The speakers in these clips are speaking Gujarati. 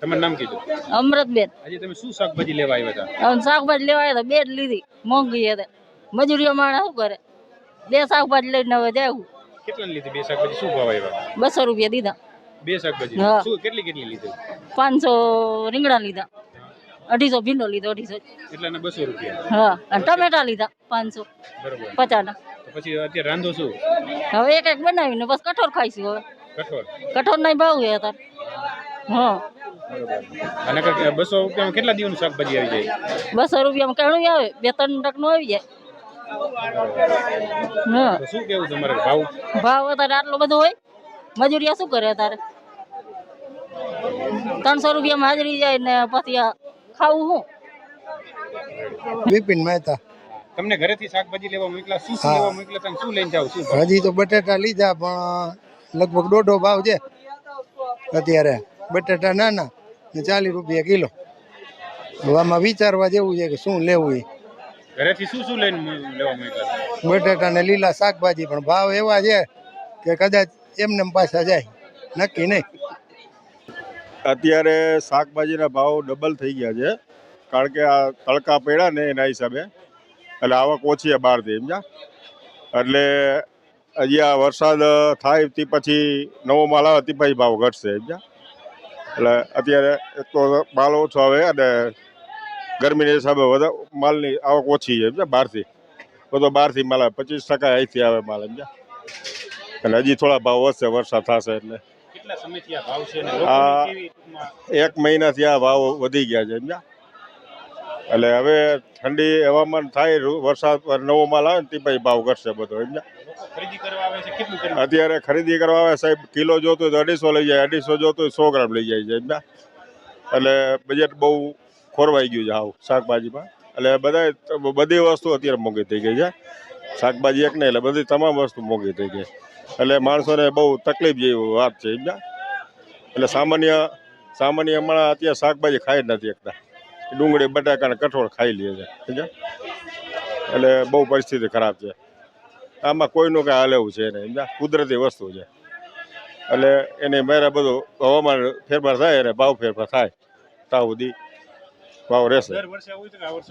તમારું નામ કીધું? અમૃતબેન. આજે તમે શું શાકભાજી લેવા આવ્યા હતા? શાકભાજી લેવા આવ્યા હતા બે લીધી મોંઘી હતી. મજૂરીઓ માણસ શું કરે? બે શાકભાજી લઈને હવે જાવું કેટલા લીધી બે શાકભાજી? શું ભાવ આવ્યા? બસો રૂપિયા દીધા. બે શાકભાજી? શું કેટલી કેટલી લીધી? પાંચસો રીંગણા લીધા. અઢીસો ભીંડો લીધો અઢીસો. એટલાના બસો રૂપિયા. હા અને ટમેટા લીધા પાંચસો. બરોબર. પચાસ. પછી અત્યારે રાંધો શું? હવે એક એક બનાવીને બસ કઠોળ ખાઈશું હવે. કઠોળ? કઠોર ના ભાવ હે અત્યારે. હા. અને બસો રૂપિયામાં કેટલા દિવસનું શાકભાજી આવી જાય? બસો રૂપિયામાં કેણું આવે. બે ત્રણ ટકનું આવી જાય. શું કેવું તમારે ભાવ? ભાવ અત્યારે આટલો બધો હોય? મજૂરિયા શું કરે તારે ત્રણસો રૂપિયામાં હાજરી જાય ને પછી આ ખાવું હું બિપિન મહેતા. તમને ઘરેથી શાકભાજી લેવા મોકલા શું શું લેવા મોકલા તમે શું લઈને જાવ શું હજી તો બટેટા લીધા પણ લગભગ દોઢો ભાવ છે અત્યારે. બટેટા નાના. ને ચાલીસ રૂપિયા કિલો. હવે આમાં વિચારવા જેવું છે કે શું લેવું એ. ઘરેથી શું શું લઈને લેવા બટેટા ને લીલા શાકભાજી પણ ભાવ એવા છે કે કદાચ એમને એમ પાછા જાય. નક્કી નહીં. અત્યારે શાકભાજીના ભાવ ડબલ થઈ ગયા છે. કારણ કે આ તડકા પડ્યા ને એના હિસાબે. એટલે આવક ઓછી છે બહારથી સમજ્યા એટલે હજી આ વરસાદ થાય તે પછી નવો માલ આવે તે પછી ભાવ ઘટશે સમજ્યા એટલે અત્યારે એક તો માલ ઓછો આવે અને ગરમીના હિસાબે વધારે માલની આવક ઓછી છે સમજ્યા? બહારથી. બધો બહારથી માલ આવે. પચીસ ટકા અહીંથી આવે માલ સમજ્યા? એટલે હજી થોડા ભાવ વધશે વરસાદ થશે એટલે. આ અને એક મહિનાથી આ ભાવ વધી ગયા છે સમજ્યા? એટલે હવે ઠંડી હવામાન થાય વરસાદ નવો માલ આવે ને તે પછી ભાવ ઘટશે બધો સમજ્યા? અત્યારે ખરીદી કરવા આવે સાહેબ, કિલો જોતો હોય તો અઢીસો લઈ જાય, અઢીસો જોતો હોય સો ગ્રામ લઈ જાય સમજ્યા એટલે બજેટ બહુ ખોરવાઈ ગયું છે આવું શાકભાજીમાં. એટલે બધા બધી વસ્તુ અત્યારે મોંઘી થઈ ગઈ છે. શાકભાજી એક નહીં, એટલે બધી તમામ વસ્તુ મોંઘી થઈ ગઈ. એટલે માણસોને બહુ તકલીફ જેવી વાત છે એટલે સામાન્ય સામાન્ય હમણાં અત્યારે શાકભાજી ખાઈ જ નથી એકતા ડુંગળી બટાકા કઠોળ ખાઈ લે છે એટલે બહુ પરિસ્થિતિ ખરાબ છે. આમાં કોઈનું કાંઈ હાલ એવું છે નહીં. સમજ્યા કુદરતી વસ્તુ છે. એટલે એની મેરે બધું હવામાન ફેરફાર થાય અને ભાવ ફેરફાર થાય. તાવ સુધી ભાવ રહેશે.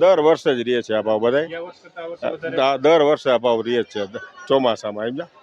દર વર્ષે જ રહે છે આ ભાવ બધા દર વર્ષે આ ભાવ રહે છે. ચોમાસામાં સમજ્યા